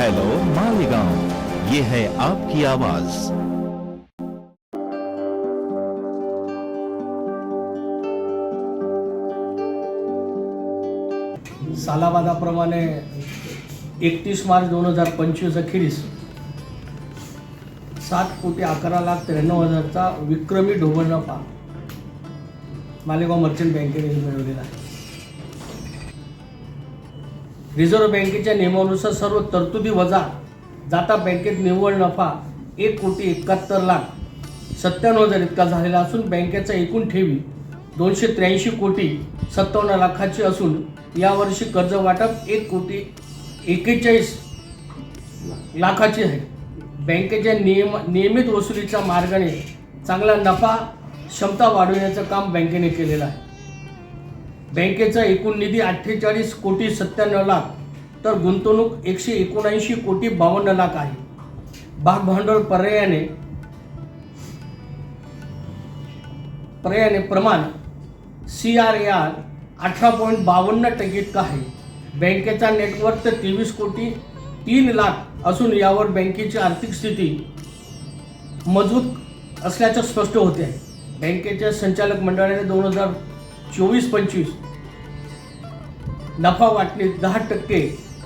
Hello Malegaon. ये है आपकी आवाज। सालाबादाप्रमाणे एकतीस मार्च दोन हजार पंचवीस अखेरीस सात कोटी अकरा लाख त्र्याण्णव हजारचा विक्रमी ढोबळ नफा मालेगाव मर्चंट बँकेने मिळवलेला आहे. रिझर्व्ह बँकेच्या नियमानुसार सर्व तरतुदी वजा जाता बँकेत निव्वळ नफा एक कोटी एकाहत्तर लाख सत्त्याण्णव हजार इतका झालेला असून बँकेचा एकूण ठेवी दोनशे त्र्याऐंशी कोटी सत्तावन्न लाखाची असून यावर्षी कर्ज वाटप एक कोटी एक्केचाळीस लाखाची आहे. बँकेच्या नियम नियमित वसुलीच्या मार्गाने चांगला नफा क्षमता वाढवण्याचं काम बँकेने केलेलं आहे. बँकेचा एकूण निधी अठ्ठेचाळीस कोटी सत्त्याण्णव लाख तर गुंतवणूक एकशे एकोणऐंशी कोटी बावन्न लाख आहे. भागभांडवल पर्यायाने पर्यायाने प्रमाण सी आर ए आर अठरा पॉईंट बावन्न टक्के इतका आहे. बँकेचा नेटवर्क तर तेवीस कोटी तीन लाख असून यावर बँकेची आर्थिक स्थिती मजबूत असल्याचं स्पष्ट होते आहे. बँकेच्या संचालक मंडळाने दोन हजार चोवीस पंचवीस नफा वाटणी दहा टक्के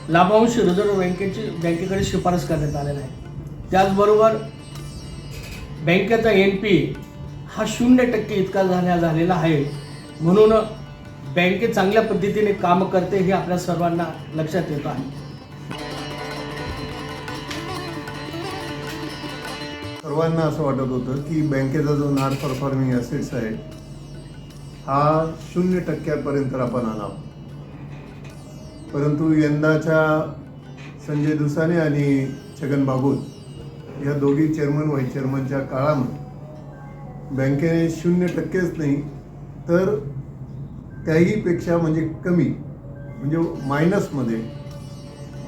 लाभांश रिझर्व्ह बँकेची बँकेकडे शिफारस करण्यात आलेला आहे. त्याचबरोबर बँकेचा एन पी हा शून्य टक्के इतका झाल्या झालेला आहे. म्हणून बँके चांगल्या पद्धतीने काम करते हे आपल्या सर्वांना लक्षात येतं आहे. सर्वांना असं वाटत होतं की बँकेचा जो नॉन परफॉर्मिंग असेट्स आहे हा शून्य टक्क्यापर्यंत आपण आणावा परंतु यंदाच्या संजय दुसाने आणि छगन बाबूत या दोघी चेअरमन व्हाईस चेअरमनच्या काळामध्ये बँकेने शून्य टक्केच नाही तर त्याहीपेक्षा म्हणजे कमी म्हणजे मायनसमध्ये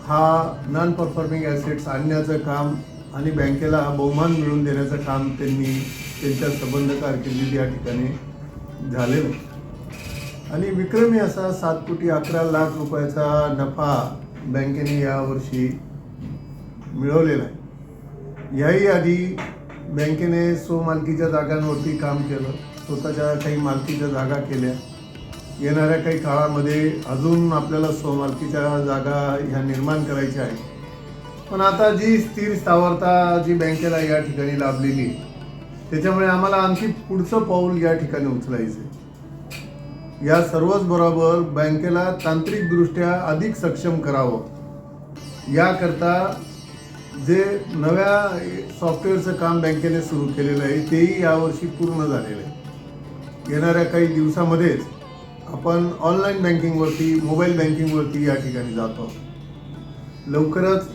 हा नॉन परफॉर्मिंग ॲसेट्स आणण्याचं काम आणि बँकेला बहुमान मिळवून देण्याचं काम त्यांनी त्यांच्या संबंध कारकिर्दीत या ठिकाणी झालेलं आणि विक्रमी असा सात कोटी अकरा लाख रुपयाचा नफा बँकेने यावर्षी मिळवलेला आहे. याही आधी बँकेने स्वमालकीच्या जागांवरती काम केलं. स्वतःच्या काही मालकीच्या जागा केल्या. येणाऱ्या काही काळामध्ये अजून आपल्याला स्वमालकीच्या जागा ह्या निर्माण करायच्या आहेत. पण आता जी स्थिर स्थावरता जी बँकेला या ठिकाणी लाभलेली आहे, त्याच्यामुळे आम्हाला आणखी पुढचं पाऊल या ठिकाणी उचलायचं या सर्वच बरोबर बँकेला तांत्रिकदृष्ट्या अधिक सक्षम करावं. याकरता जे नव्या सॉफ्टवेअरचं काम बँकेने सुरू केलेलं आहे तेही यावर्षी पूर्ण झालेलं आहे. येणाऱ्या काही दिवसामध्येच आपण ऑनलाईन बँकिंगवरती मोबाईल बँकिंगवरती या ठिकाणी जातो लवकरच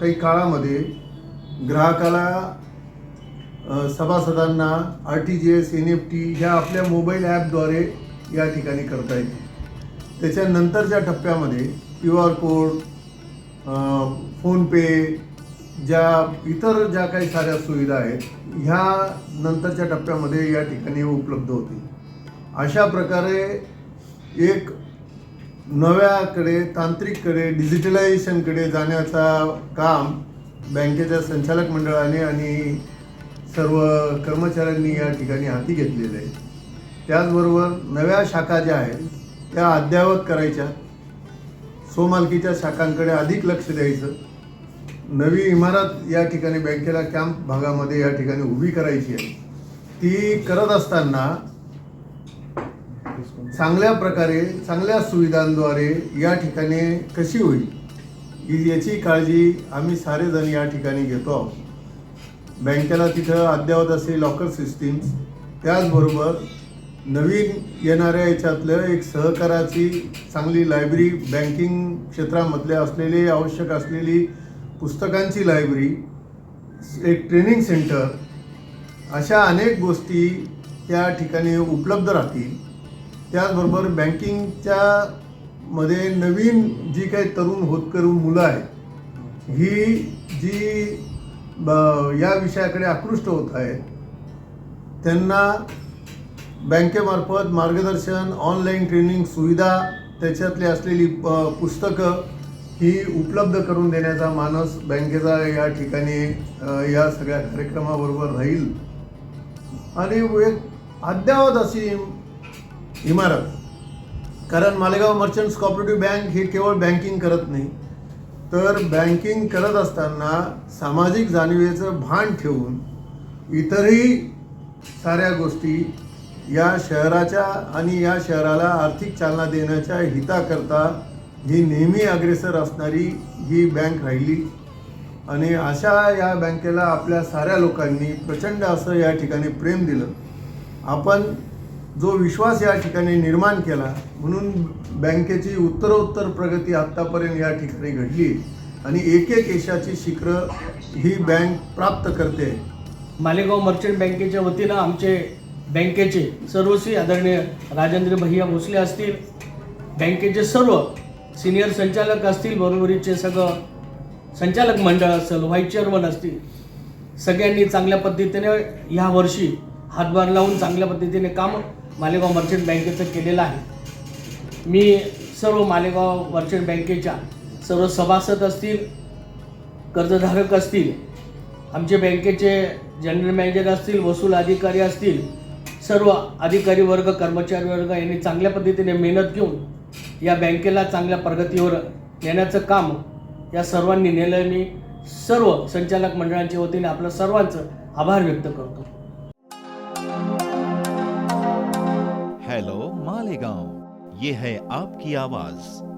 काही काळामध्ये ग्राहकाला सभासदांना R T G S N F T ह्या आपल्या मोबाईल ॲपद्वारे या ठिकाणी करता येते. त्याच्यानंतरच्या टप्प्यामध्ये क्यू आर कोड फोनपे ज्या इतर ज्या काही साऱ्या सुविधा आहेत ह्या नंतरच्या टप्प्यामध्ये या ठिकाणी उपलब्ध होते अशा प्रकारे एक नव्याकडे तांत्रिककडे डिजिटलायझेशनकडे जाण्याचा काम बँकेच्या संचालक मंडळाने आणि सर्व कर्मचाऱ्यांनी या ठिकाणी हाती घेतलेलं आहे त्याचबरोबर नव्या शाखा ज्या आहेत त्या अद्ययावत करायच्या. सोमालकीच्या शाखांकडे अधिक लक्ष द्यायचं. नवी इमारत या ठिकाणी बँकेला कॅम्प भागामध्ये या ठिकाणी उभी करायची आहे. ती करत असताना चांगल्या प्रकारे चांगल्या सुविधांद्वारे या ठिकाणी कशी होईल याची काळजी आम्ही सारेजण या ठिकाणी घेतो आहोत. बँकेला तिथं अद्ययावत असलेली लॉकर सिस्टीम्स त्याचबरोबर नवीन येणाऱ्या याच्यातलं एक सहकाराची चांगली लायब्ररी बँकिंग क्षेत्रामधले असलेली आवश्यक असलेली पुस्तकांची लायब्ररी एक ट्रेनिंग सेंटर अशा अनेक गोष्टी त्या ठिकाणी उपलब्ध राहतील. त्याचबरोबर बँकिंगच्या मध्ये नवीन जी काही तरुण होतकरू मुलं आहेत ही जी ब- या विषयाकडे आकृष्ट होत आहेत. त्यांना बँकेमार्फत मार्गदर्शन ऑनलाईन ट्रेनिंग सुविधा त्याच्यातली असलेली प पुस्तकं ही उपलब्ध करून देण्याचा मानस बँकेचा या ठिकाणी या सगळ्या कार्यक्रमाबरोबर राहील. आणि एक अद्यावत अशी इमारत. कारण मालेगाव मर्चंट्स कॉपरेटिव्ह बँक ही केवळ बँकिंग करत नाही. तर बँकिंग करत असताना सामाजिक जाणीवेचं भान ठेवून इतरही साऱ्या गोष्टी या शहराच्या आणि या शहराला आर्थिक चालना देण्याच्या हिताकरता ही नेहमी अग्रेसर असणारी ही बँक राहिली. आणि अशा या बँकेला आपल्या साऱ्या लोकांनी प्रचंड असं या ठिकाणी प्रेम दिलं. आपण जो विश्वास या ठिकाणी निर्माण केला म्हणून बँकेची उत्तरोत्तर प्रगती आत्तापर्यंत या ठिकाणी घडली. आणि एक एक यशाची शिखरं ही बँक प्राप्त करते. मालेगाव मर्चंट बँकेच्या वतीनं आमचे बँकेचे सर्वस्वी आदरणीय राजेंद्र भैया भोसले असतील बँकेचे सर्व सिनियर संचालक असतील बरोबरीचे सगळं संचालक मंडळ असेल व्हाईस चेअरमन असतील सगळ्यांनी चांगल्या पद्धतीने ह्या वर्षी हातभार लावून चांगल्या पद्धतीने काम मालेगाव मर्चंट बँकेचं केलेलं आहे. मी सर्व मालेगाव मर्चंट बँकेच्या सर्व सभासद असतील कर्जधारक असतील आमचे बँकेचे जनरल मॅनेजर असतील वसूल अधिकारी असतील सर्व अधिकारी वर्ग कर्मचारी वर्ग यांनी चांगल्या पद्धतीने मेहनत घेऊन या बँकेला चांगल्या प्रगतीवर नेण्याचं काम या सर्वांनी नेलं. मी सर्व संचालक मंडळांच्या वतीने आपलं सर्वांचं आभार व्यक्त करतो. गांव। ये है आपकी आवाज।